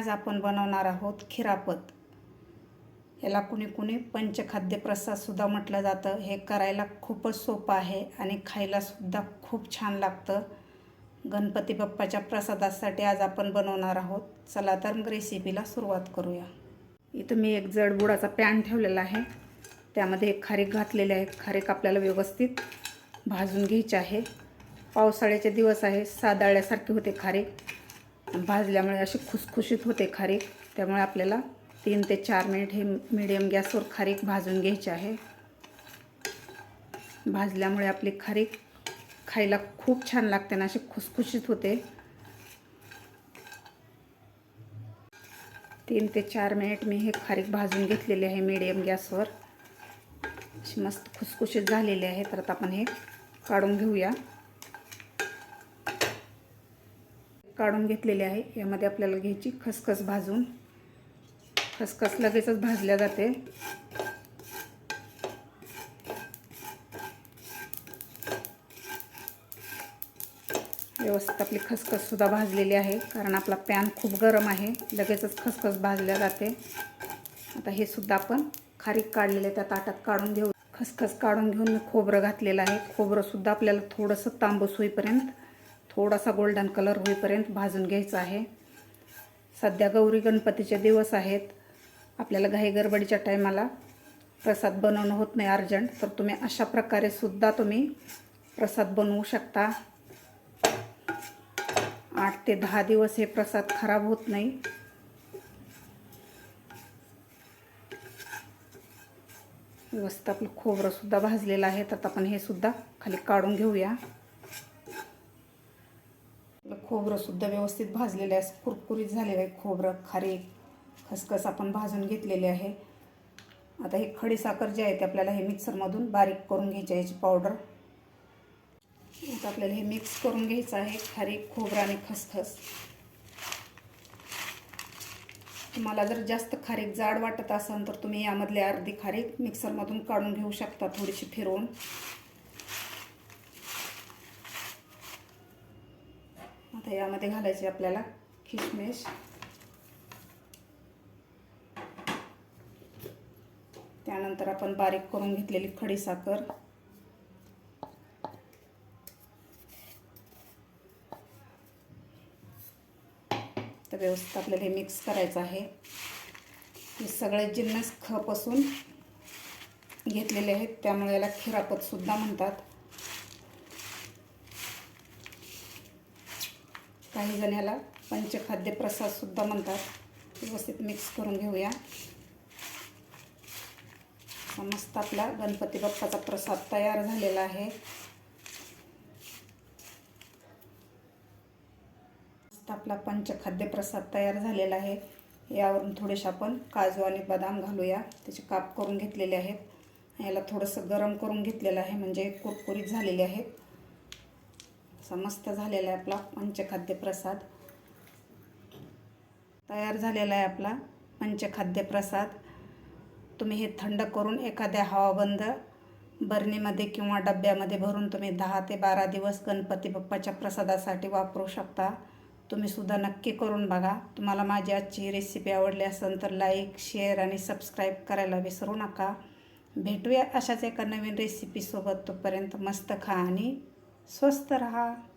आज आपण बनवणार आहोत खिरापत याला कुणी कुणी पंचखाद्य प्रसादसुद्धा म्हटलं जातं. हे करायला खूपच सोपं आहे आणि खायलासुद्धा खूप छान लागतं. गणपती बाप्पाच्या प्रसादासाठी आज आपण बनवणार आहोत. चला तर मग रेसिपीला सुरुवात करूया. इथं मी एक जडबुडाचा पॅन ठेवलेला आहे. त्यामध्ये एक खारीक घातलेले आहे. खारीक आपल्याला व्यवस्थित भाजून घ्यायची आहे. पावसाळ्याचे दिवस आहे. सादाळ्यासारखे होते खारीक. भाजल्यामुळे अशी खुसखुशीत होते खारीक. त्यामुळे आपल्याला तीन ते चार मिनिट हे मिडियम गॅसवर खारीक भाजून घ्यायची आहे. भाजल्यामुळे आपली खारीक खायला खूप छान लागते ना अशी खुसखुशीत होते. तीन ते चार मिनिट मी हे खारीक भाजून घेतलेले आहे मीडियम गॅसवर. अशी मस्त खुसखुशीत झालेली आहे. तर आता आपण हे काढून घेऊया. काढून घेतलेले आहे. यामध्ये आपल्याला घ्यायची खसखस भाजून. खसखस लगेचच भाजल्या जाते. व्यवस्थित आपली खसखससुद्धा भाजलेली आहे कारण आपला पॅन खूप गरम आहे. लगेचच खसखस भाजल्या जाते. आता हे सुद्धा आपण खारीक काढलेले त्या ताटात काढून घेऊ. खसखस काढून घेऊन मी खोबरं घातलेलं आहे. खोबरंसुद्धा आपल्याला थोडंसं तांबूस होईपर्यंत थोडासा गोल्डन कलर होईपर्यंत भाजून घ्यायचं आहे. सध्या गौरी गणपतीचे दिवस आहेत. आपल्याला घाई गडबडीच्या टायमाला प्रसाद बनवणं होत नाही अर्जंट. तर तुम्ही अशा प्रकारे सुद्धा तुम्ही प्रसाद बनवू शकता. आठ ते दहा दिवस हे प्रसाद खराब होत नाही. व्यवस्थित आपलं खोबरंसुद्धा भाजलेलं आहे. तर आपण हे सुद्धा खाली काढून घेऊया. खोबरंसुद्धा व्यवस्थित भाजलेलं आहे. कुरकुरीत झालेलं आहे खोबरं खारीक खसखस आपण भाजून घेतलेले आहे. आता हे खडीसाखर जे आहे ते आपल्याला हे मिक्सरमधून बारीक करून घ्यायची आहे याची पावडर. आता आपल्याला हे मिक्स करून घ्यायचं आहे खारीक खोबरं आणि खसखस. तुम्हाला जर जास्त खारीक जाड वाटत असेल तर तुम्ही यामधले अर्धी खारीक मिक्सरमधून काढून घेऊ शकता थोडीशी फिरवून. आता यामध्ये घालायचे आपल्याला किशमिश. त्यानंतर आपण बारीक करून घेतलेली खडी साखर. तर व्यवस्थित आपल्याला हे मिक्स करायचं आहे. हे सगळे जिन्नस खप असून घेतलेले आहेत त्यामुळे याला खिरापतसुद्धा म्हणतात. काही जण ह्याला पंचखाद्य प्रसादसुद्धा म्हणतात. व्यवस्थित मिक्स करून घेऊया. मस्त आपला गणपती बाप्पाचा प्रसाद तयार झालेला आहे. मस्त आपला पंचखाद्य प्रसाद तयार झालेला आहे. यावरून थोडेसे आपण काजू आणि बदाम घालूया. त्याचे काप करून घेतलेले आहेत. याला थोडंसं गरम करून घेतलेलं आहे. म्हणजे कुरकुरीत झालेले आहेत. असा मस्त झालेला आहे आपला पंचखाद्य प्रसाद. तयार झालेला आहे आपला पंचखाद्य प्रसाद. तुम्ही हे थंड करून एखाद्या हवाबंद बरणीमध्ये किंवा डब्यामध्ये भरून तुम्ही दहा ते बारा दिवस गणपती बाप्पाच्या प्रसादासाठी वापरू शकता. तुम्हीसुद्धा नक्की करून बघा. तुम्हाला माझी आजची रेसिपी आवडली असेल तर लाईक शेअर आणि सबस्क्राईब करायला विसरू नका. भेटूया अशाच एका नवीन रेसिपीसोबत तोपर्यंत मस्त खा आणि स्वस्त रहा.